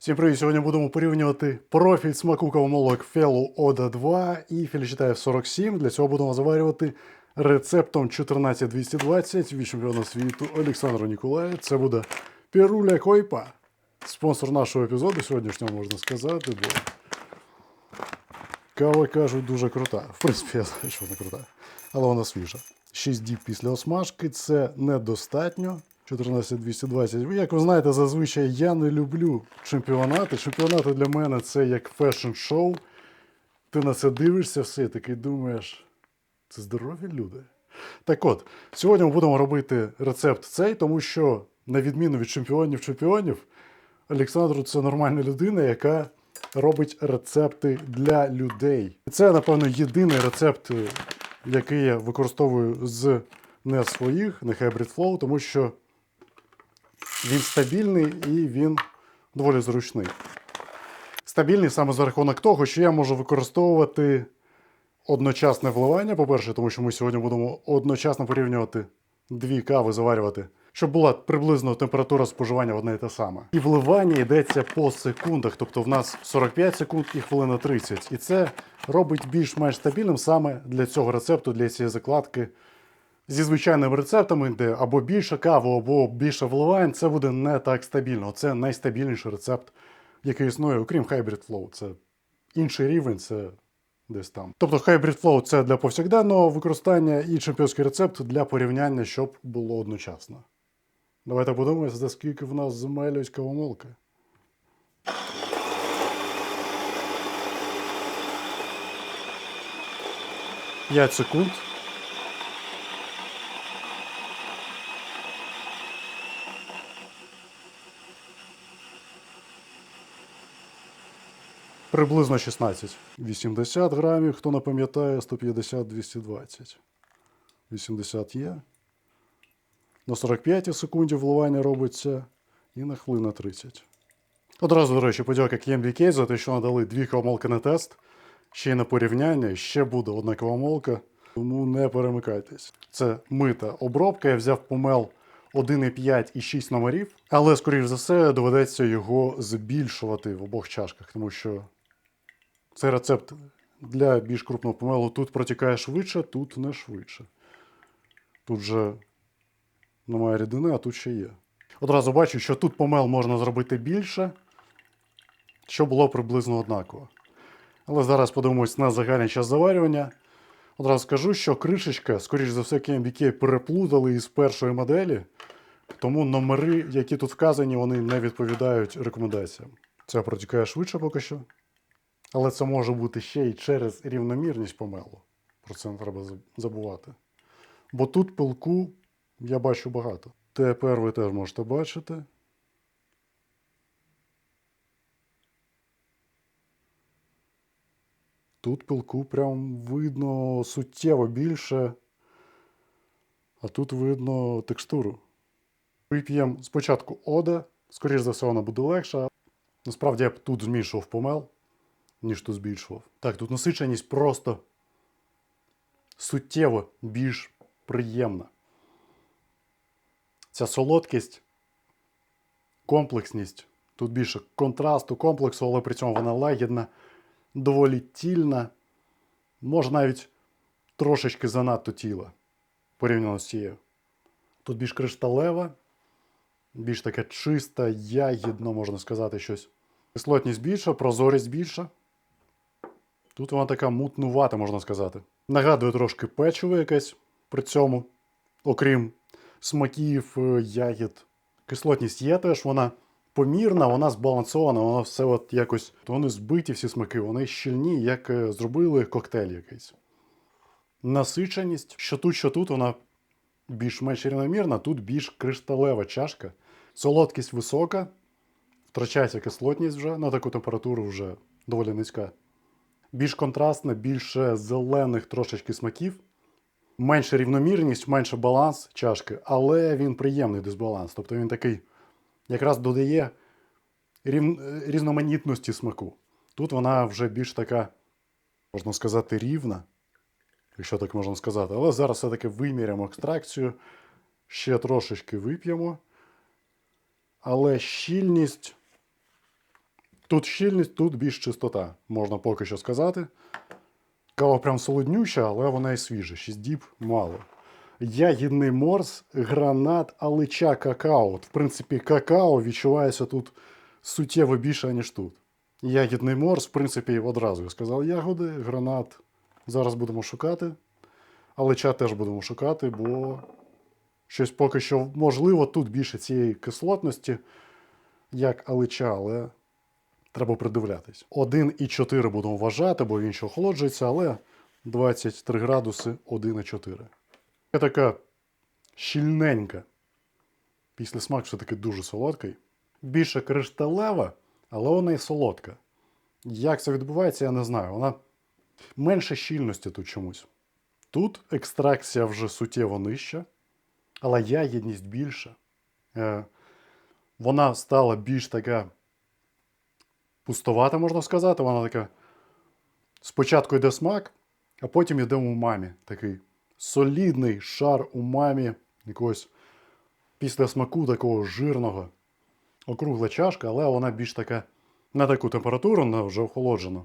Всім привіт! Сьогодні будемо порівнювати профіль смаку кавомолок Fellow Oda 2 і Фелічитаєв 47. Для цього будемо заварювати рецептом 14220 від чемпіона світу Олександру Ніколаю. Це буде Піруля Койпа. Спонсор нашого епізоду сьогоднішнього можна сказати, бо кава кажуть дуже крута. В принципі, я знаю, що вона крута, але вона свіжа. 6 діб після осмажки це недостатньо. 14220. Ви, Як ви знаєте, зазвичай я не люблю чемпіонати. Чемпіонати для мене це як фешн-шоу. Ти на це дивишся все, такий думаєш, це здорові люди. Так от, сьогодні ми будемо робити рецепт цей, тому що, на відміну від чемпіонів чемпіонів, Олександру це нормальна людина, яка робить рецепти для людей. Це, напевно, єдиний рецепт, який я використовую з не своїх, не Hybrid Flow, тому що він стабільний і він доволі зручний. Стабільний саме за рахунок того, що я можу використовувати одночасне вливання, по-перше, тому що ми сьогодні будемо одночасно порівнювати дві кави, заварювати, щоб була приблизно температура споживання одне і те саме. І вливання йдеться по секундах, тобто в нас 45 секунд і хвилина 30. І це робить більш-менш стабільним саме для цього рецепту, для цієї закладки зі звичайними рецептами, де або більше кави, або більше вливань, це буде не так стабільно. Це найстабільніший рецепт, який існує, окрім Hybrid Flow. Це інший рівень, це десь там. Тобто Hybrid Flow це для повсякденного використання і чемпіонський рецепт для порівняння, щоб було одночасно. Давайте подумаємо, за скільки в нас земелюють кавомолки. П'ять секунд. Приблизно 16. 80 грамів, хто не пам'ятає, 150, 220. 80 є. На 45 секунді вливання робиться і на хвилина 30. Одразу, до речі, подяка KMBK за те, що надали дві кавомолки на тест. Ще й на порівняння, ще буде одна кавомолка. Тому не перемикайтесь. Це мита обробка. Я взяв помел 1,5 і 6 номерів, але, скоріш за все, доведеться його збільшувати в обох чашках, тому що цей рецепт для більш крупного помелу тут протікає швидше, тут не швидше. Тут вже немає рідини, а тут ще є. Одразу бачу, що тут помел можна зробити більше, що було приблизно однаково. Але зараз подивимось на загальний час заварювання. Одразу скажу, що кришечка, скоріш за все, KMBK переплутали із першої моделі, тому номери, які тут вказані, вони не відповідають рекомендаціям. Це протікає швидше поки що. Але це може бути ще й через рівномірність помелу. Про це не треба забувати. Бо тут пилку я бачу багато. Тепер ви теж можете бачити. Тут пилку прям видно суттєво більше, а тут видно текстуру. Вип'ємо спочатку ода, скоріш за все, вона буде легша. Насправді я б тут змішував помел, ніж тут збільшував. Так, тут насиченість просто суттєво більш приємна. Ця солодкість, комплексність. Тут більше контрасту, комплексу, але при цьому вона лагідна, доволі тільна, може навіть трошечки занадто тіла порівняно з цією. Тут більш кришталева, більш таке чиста, ягідно, можна сказати, щось. Кислотність більша, прозорість більша. Тут вона така мутнувата, можна сказати. Нагадує трошки печиво якесь при цьому, окрім смаків, е, ягід. Кислотність є теж, вона помірна, вона збалансована, вона все от якось. Вони збиті всі смаки, вони щільні, як е, зробили коктейль якийсь. Насиченість, що тут, що тут, вона більш-менш рівномірна, тут більш кришталева чашка. Солодкість висока, втрачається кислотність вже на таку температуру вже доволі низька. Більш контрастна, більше зелених трошечки смаків. Менша рівномірність, менше баланс чашки, але він приємний дисбаланс. Тобто він такий якраз додає рів... різноманітності смаку. Тут вона вже більш така, можна сказати, рівна, якщо так можна сказати. Але зараз все-таки виміряємо екстракцію, ще трошечки вип'ємо. Але щільність Тут щільність, тут більш чистота, можна поки що сказати. Кава прям солоднюща, але вона і свіжа. 6 діб мало. Ягідний морс, гранат, алича, какао. От, в принципі, какао відчувається тут суттєво більше, ніж тут. Ягідний морс, в принципі, одразу я сказав ягоди, гранат. Зараз будемо шукати. Алича теж будемо шукати, бо щось поки що можливо тут більше цієї кислотності, як алича, але треба придивлятись. 1,4 будемо вважати, бо він ще охолоджується, але 23 градуси 1,4. Це така щільненька. Після смак все-таки дуже солодкий. Більше кришталева, але вона і солодка. Як це відбувається, я не знаю. Вона менше щільності тут чомусь. Тут екстракція вже суттєво нижча, але ягідність більша. Е, вона стала більш така пустовата, можна сказати. Вона така. Спочатку йде смак, а потім йде умамі. Такий солідний шар умамі, якогось після смаку такого жирного. Округла чашка, але вона більш така на таку температуру, вона вже охолоджена.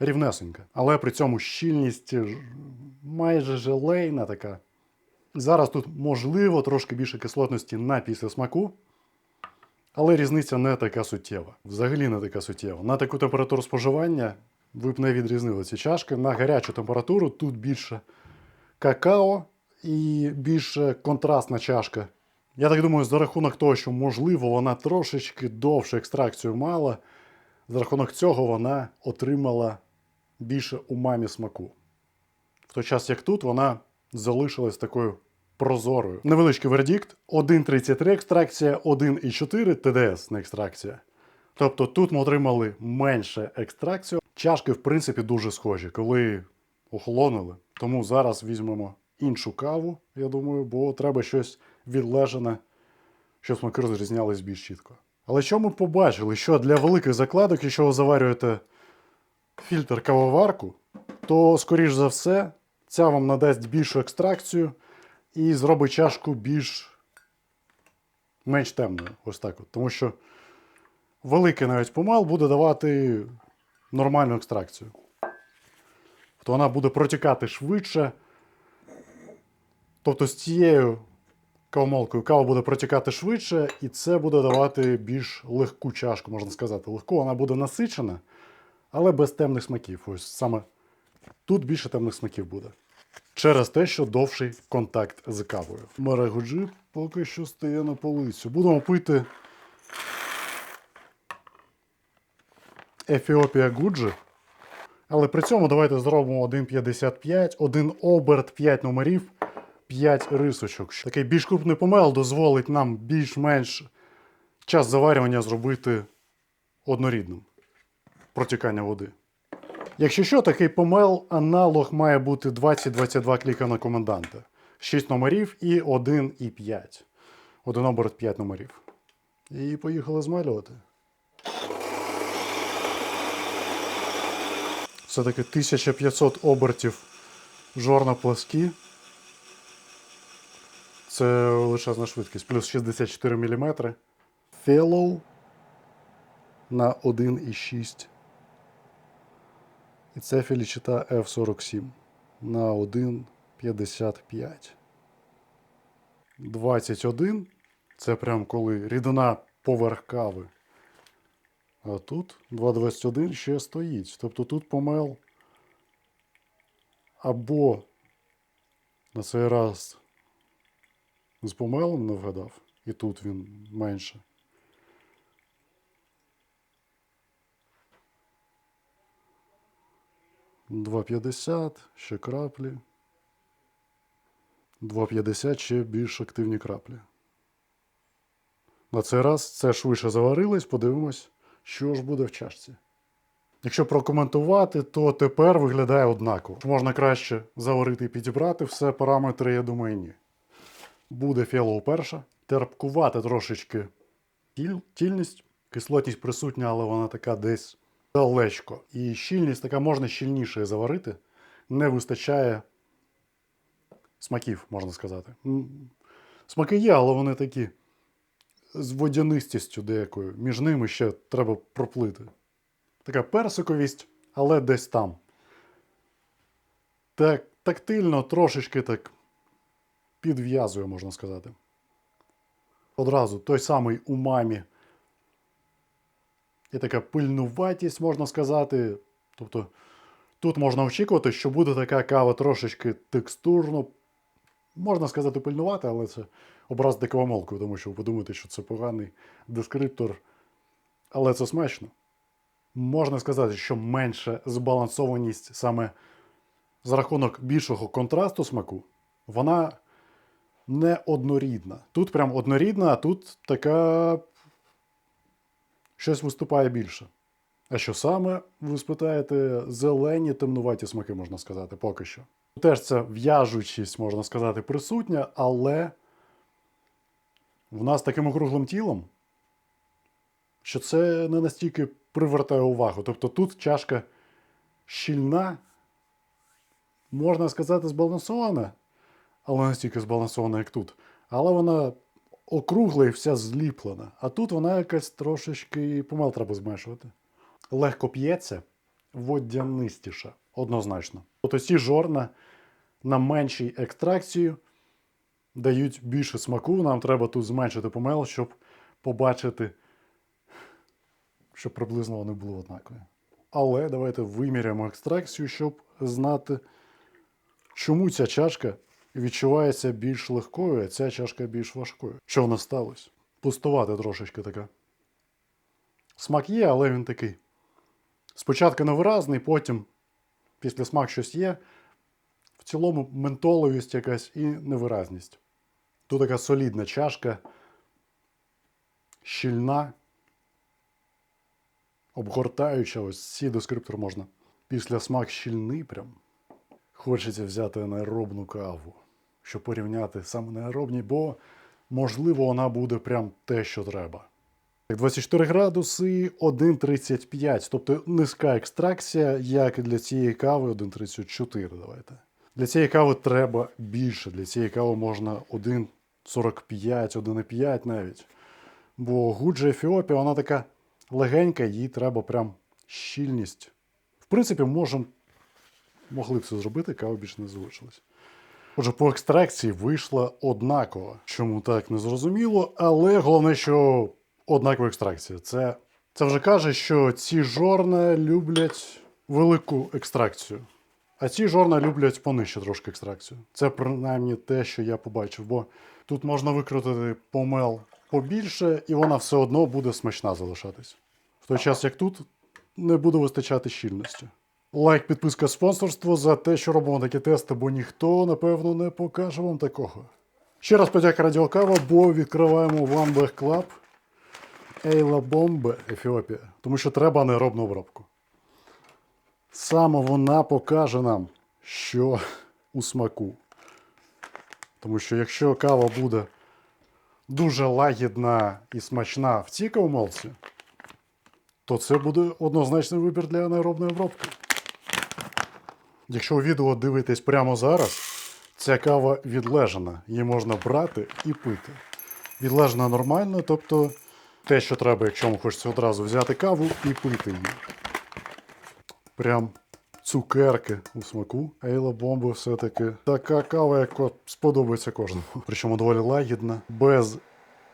Рівнесенька. Але при цьому щільність майже желейна така. Зараз тут можливо трошки більше кислотності на після смаку, але різниця не така суттєва. Взагалі не така суттєва. На таку температуру споживання ви б не відрізнили ці чашки. На гарячу температуру тут більше какао і більше контрастна чашка. Я так думаю, за рахунок того, що можливо вона трошечки довше екстракцію мала, за рахунок цього вона отримала більше умамі смаку. В той час, як тут, вона залишилась такою прозорою. Невеличкий вердикт: 1,33 екстракція, 1,4 ТДС не екстракція. Тобто тут ми отримали менше екстракцію. Чашки, в принципі, дуже схожі, коли охолонули. Тому зараз візьмемо іншу каву, я думаю, бо треба щось відлежане, щоб смаки розрізнялись більш чітко. Але що ми побачили? Що для великих закладок, якщо ви заварюєте фільтр кавоварку, то, скоріш за все, ця вам надасть більшу екстракцію і зробить чашку більш менш темною. Ось так от. Тому що великий навіть помал буде давати нормальну екстракцію. Тобто вона буде протікати швидше. Тобто з цією кавомолкою кава буде протікати швидше, і це буде давати більш легку чашку, можна сказати. Легку вона буде насичена, але без темних смаків. Ось саме тут більше темних смаків буде. Через те, що довший контакт з кавою. Марагуджі поки що стає на полицю. Будемо пити Ефіопія Гуджі. Але при цьому давайте зробимо 1,55, один оберт, 5 номерів, 5 рисочок. Такий більш крупний помел дозволить нам більш-менш час заварювання зробити однорідним. Протікання води. Якщо що, такий помел аналог має бути 20-22 кліка на коменданта. 6 номерів і 1 і 5. Один оберт 5 номерів. І поїхали змалювати. Все-таки 1500 обертів жорна пласкі. Це величезна швидкість. Плюс 64 мм. Fellow на 1,6. І це філічита F47 на 1,55. 21. Це прям коли рідина поверх кави. А тут 2,21 ще стоїть. Тобто тут помел або на цей раз з помелом не вгадав, і тут він менше. Два п'ятдесят, ще краплі. 2,50 ще більш активні краплі. На цей раз це швидше заварилось, подивимось, що ж буде в чашці. Якщо прокоментувати, то тепер виглядає однаково. Можна краще заварити і підібрати все параметри, я думаю, ні. Буде фіалоу перша. Терпкувати трошечки тіль, тільність. Кислотність присутня, але вона така десь далечко. І щільність така можна щільніше заварити. Не вистачає смаків, можна сказати. Смаки є, але вони такі з водянистістю деякою. Між ними ще треба проплити. така персиковість, але десь там. Так, тактильно трошечки так підв'язує, можна сказати. Одразу той самий умамі. І така пильнуватість, можна сказати. Тобто тут можна очікувати, що буде така кава трошечки текстурно. Можна сказати, пильнувати, але це образ дикого тому що ви подумаєте, що це поганий дескриптор. Але це смачно. Можна сказати, що менша збалансованість саме за рахунок більшого контрасту смаку, вона не однорідна. Тут прям однорідна, а тут така щось виступає більше. А що саме, ви спитаєте, зелені темнуваті смаки, можна сказати, поки що. Теж це в'яжучість, можна сказати, присутня, але в нас таким округлим тілом, що це не настільки привертає увагу. Тобто тут чашка щільна, можна сказати, збалансована, але настільки збалансована, як тут. Але вона округла і вся зліплена. А тут вона якась трошечки помел треба зменшувати. Легко п'ється, водянистіша, однозначно. Тобто ці жорна на меншій екстракції дають більше смаку. Нам треба тут зменшити помел, щоб побачити, щоб приблизно вони були однакові. Але давайте виміряємо екстракцію, щоб знати, чому ця чашка відчувається більш легкою, а ця чашка більш важкою. Що в нас сталося? Пустувати трошечки така. Смак є, але він такий. Спочатку невиразний, потім після смак щось є. В цілому ментоловість якась і невиразність. Тут така солідна чашка, щільна, обгортаюча, ось ці дескриптор можна. Після смак щільний прям. Хочеться взяти анаеробну каву, щоб порівняти саме на анаеробні, бо можливо вона буде прям те, що треба. 24 градуси 1,35, тобто низька екстракція, як і для цієї кави 1,34. Давайте. Для цієї кави треба більше. Для цієї кави можна 1,45, 1,5 навіть. Бо гуджа Ефіопія, вона така легенька, їй треба прям щільність. В принципі, можем, могли це зробити, кава більше не залишилась. Отже, по екстракції вийшла однаково. Чому так не зрозуміло, але головне, що однакова екстракція. Це, це вже каже, що ці жорна люблять велику екстракцію. А ці жорна люблять понижче трошки екстракцію. Це принаймні те, що я побачив, бо тут можна викрутити помел побільше, і вона все одно буде смачна залишатись. В той час, як тут, не буде вистачати щільності. Лайк, підписка, спонсорство за те, що робимо такі тести, бо ніхто, напевно, не покаже вам такого. Ще раз подяка Радіокава, бо відкриваємо One Club Ейла Бомбе Ефіопія, тому що треба анаеробну обробку. Саме вона покаже нам, що у смаку. Тому що якщо кава буде дуже лагідна і смачна в цій кавомолці, то це буде однозначний вибір для анаеробної обробки. Якщо відео дивитесь прямо зараз, ця кава відлежана. Її можна брати і пити. Відлежана нормально, тобто те, що треба, якщо вам хочеться одразу взяти каву і пити її. Прям цукерки у смаку. Ейла бомба все-таки така кава, яка сподобається кожному. Причому доволі лагідна, без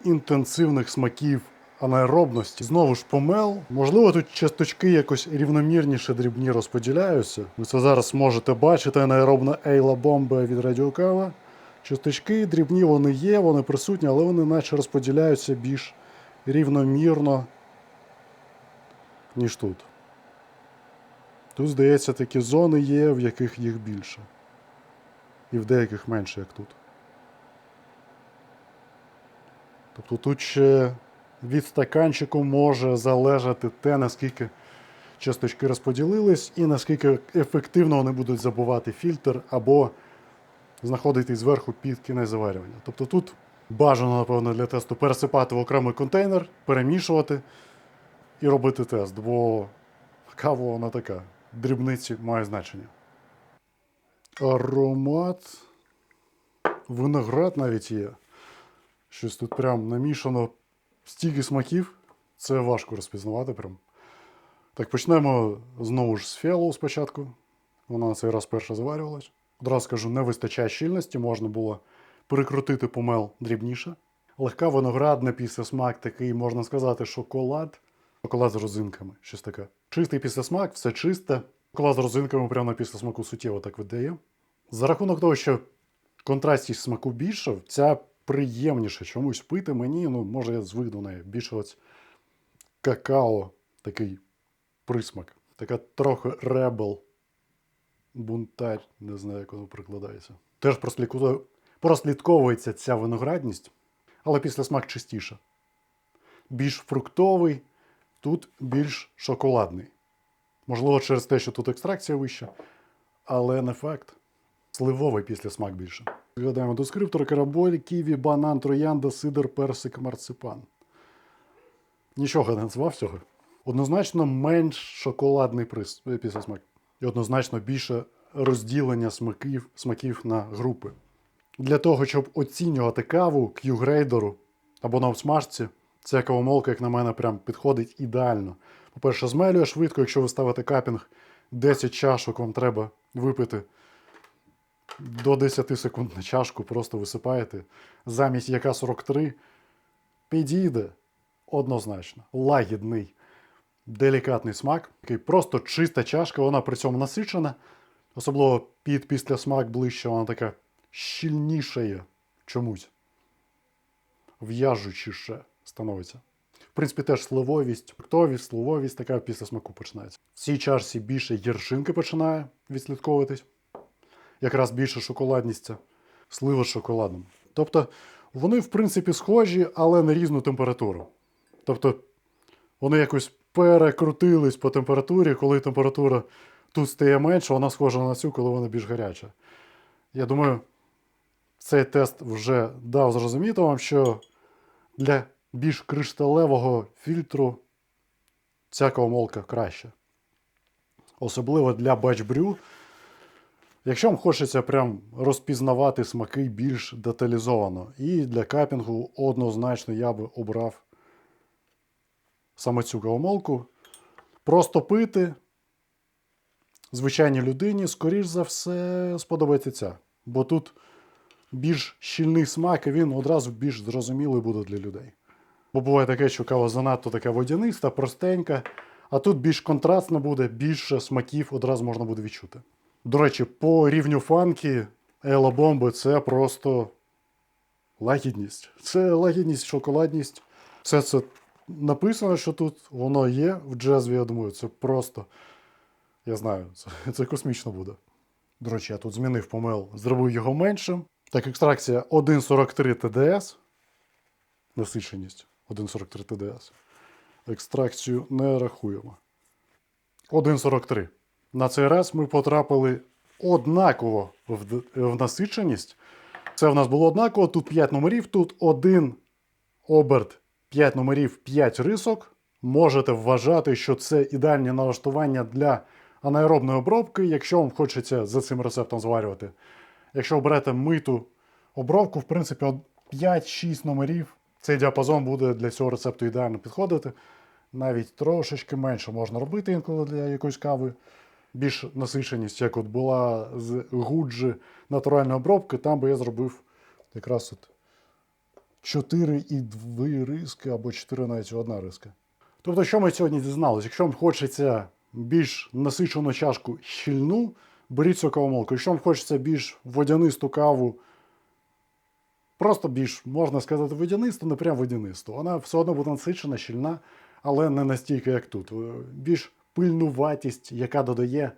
інтенсивних смаків анаеробності. Знову ж помел. Можливо, тут часточки якось рівномірніше дрібні розподіляються. Ви це зараз можете бачити анаеробна Ейла бомба від радіокава. Часточки дрібні вони є, вони присутні, але вони наче розподіляються більш рівномірно, ніж тут. Тут, здається, такі зони є, в яких їх більше. І в деяких менше, як тут. Тобто тут ще від стаканчику може залежати те, наскільки часточки розподілились, і наскільки ефективно вони будуть забувати фільтр або знаходитись зверху під кінець заварювання. Тобто тут бажано, напевно, для тесту пересипати в окремий контейнер, перемішувати і робити тест, бо кава вона така. Дрібниці має значення. Аромат. Виноград навіть є. Щось тут прям намішано стільки смаків. Це важко розпізнавати прям. Так, почнемо знову ж з фіалу спочатку. Вона на цей раз перша заварювалась. Одразу скажу, не вистачає щільності, можна було перекрутити помел дрібніше. Легка виноградна післясмак такий, можна сказати, шоколад. Шоколад з розинками, щось таке. Чистий післясмак, все чисте. Шоколад з розинками прямо на післясмаку суттєво так видає. За рахунок того, що контрастність смаку більше, ця приємніше чомусь пити мені, ну, може, я звик до неї. Більше ось какао, такий присмак. Така трохи ребел. Бунтарь, не знаю, як воно прикладається. Теж прослідковується ця виноградність, але після смак чистіше. Більш фруктовий, тут більш шоколадний. Можливо, через те, що тут екстракція вища, але не факт. Сливовий післясмак більше. Згадаємо дескриптор, караболь, ківі, банан, троянда, сидр, персик, марципан. Нічого не назвав цього. Однозначно менш шоколадний приз, е, післясмак. І однозначно більше розділення смаків, смаків на групи. Для того, щоб оцінювати каву Q-грейдеру або на обсмажці, ця кавомолка, як на мене, прям підходить ідеально. По-перше, змелює швидко, якщо ви ставите капінг, 10 чашок вам треба випити до 10 секунд на чашку, просто висипаєте. Замість яка 43 підійде однозначно. Лагідний, делікатний смак, який просто чиста чашка, вона при цьому насичена. Особливо під після смак ближче, вона така щільнішає чомусь. В'яжучіше становиться. В принципі, теж сливовість, фруктовість, сливовість така після смаку починається. В цій чашці більше гіршинки починає відслідковуватись. Якраз більше шоколадність, ця, слива з шоколадом. Тобто вони, в принципі, схожі, але на різну температуру. Тобто вони якось перекрутились по температурі, коли температура тут стає менше, вона схожа на цю, коли вона більш гаряча. Я думаю, цей тест вже дав зрозуміти вам, що для більш кришталевого фільтру ця кавомолка краще. Особливо для бачбрю. Якщо вам хочеться прям розпізнавати смаки більш деталізовано. І для капінгу однозначно я би обрав саме цю кавомолку. Просто пити звичайній людині, скоріш за все, сподобається ця. Бо тут більш щільний смак, і він одразу більш зрозумілий буде для людей. Бо буває таке, що кава занадто така водяниста, простенька, а тут більш контрастна буде, більше смаків одразу можна буде відчути. До речі, по рівню фанки Ела Бомби це просто лагідність. Це лагідність, шоколадність. Все це написано, що тут воно є в джезві, я думаю, це просто. Я знаю, це, це космічно буде. До речі, я тут змінив помил, зробив його меншим. Так, екстракція 1,43 ТДС. Насиченість 1,43 ТДС. Екстракцію не рахуємо. 1,43. На цей раз ми потрапили однаково в, в насиченість. Це в нас було однаково. Тут 5 номерів, тут один оберт 5 номерів, 5 рисок. Можете вважати, що це ідеальні налаштування для анаеробної обробки, якщо вам хочеться за цим рецептом зварювати. Якщо оберете миту обробку, в принципі, 5-6 номерів. Цей діапазон буде для цього рецепту ідеально підходити. Навіть трошечки менше можна робити інколи для якоїсь кави. Більш насиченість, як от була з гуджі натуральної обробки, там би я зробив якраз от 4 і 2 риски, або 4 навіть одна риска. Тобто, що ми сьогодні дізналися? Якщо вам хочеться більш насичену чашку щільну, беріть цю кавомолку. Якщо вам хочеться більш водянисту каву, просто більш, можна сказати, водянисту, не прям водянисту. Вона все одно буде насичена, щільна, але не настільки, як тут. Більш пильнуватість, яка додає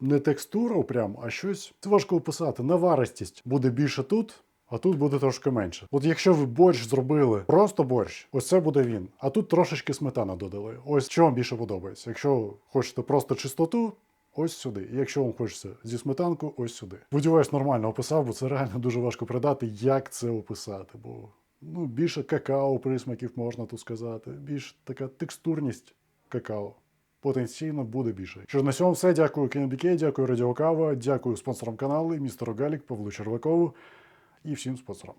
не текстуру прям, а щось. Це важко описати. Наваристість буде більше тут, а тут буде трошки менше. От якщо ви борщ зробили просто борщ, ось це буде він. А тут трошечки сметана додали. Ось що вам більше подобається. Якщо хочете просто чистоту, ось сюди. І якщо вам хочеться зі сметанку, ось сюди. Сподіваюсь, нормально описав, бо це реально дуже важко придати, як це описати. Бо ну, більше какао присмаків можна тут сказати, більш така текстурність какао. Потенційно буде більше. Що ж на цьому все. Дякую KNBK, дякую Радіокава, дякую спонсорам каналу, містеру Галік, Павлу Червакову і всім спонсорам.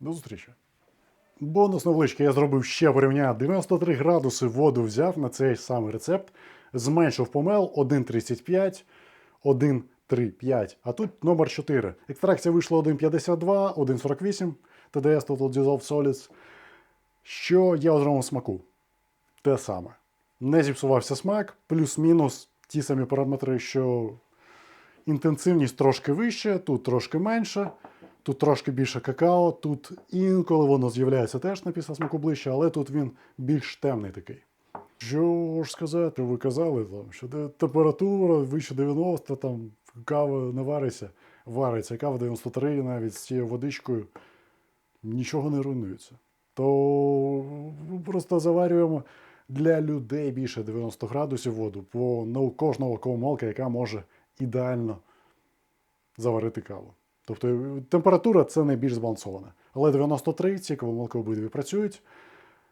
До зустрічі! Бонус невеличкий я зробив ще порівняння. 93 градуси воду взяв на цей самий рецепт. Зменшив помел 1,35, 1,35. А тут номер 4. Екстракція вийшла 1,52, 1,48. TDS Total Dissolved Solids. Що я отримав смаку? Те саме. Не зіпсувався смак, плюс-мінус ті самі параметри, що інтенсивність трошки вища, тут трошки менше, тут трошки більше какао, тут інколи воно з'являється теж на після смаку ближче, але тут він більш темний такий. Що ж сказати, ви казали, там, що температура вище 90, там кава не вариться, вариться, кава 93 навіть з цією водичкою нічого не руйнується. То просто заварюємо для людей більше 90 градусів воду, бо не у кожного кавомолка, яка може ідеально заварити каву. Тобто е, температура це найбільш збалансована. Але 93 ці кавомолки обидві працюють.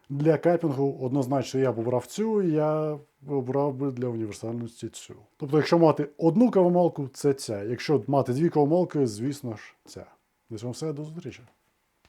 Для капінгу однозначно я б обрав цю, я обрав би для універсальності цю. Тобто, якщо мати одну кавомолку, це ця. Якщо мати дві кавомолки, звісно ж, ця. Десь вам все до зустрічі.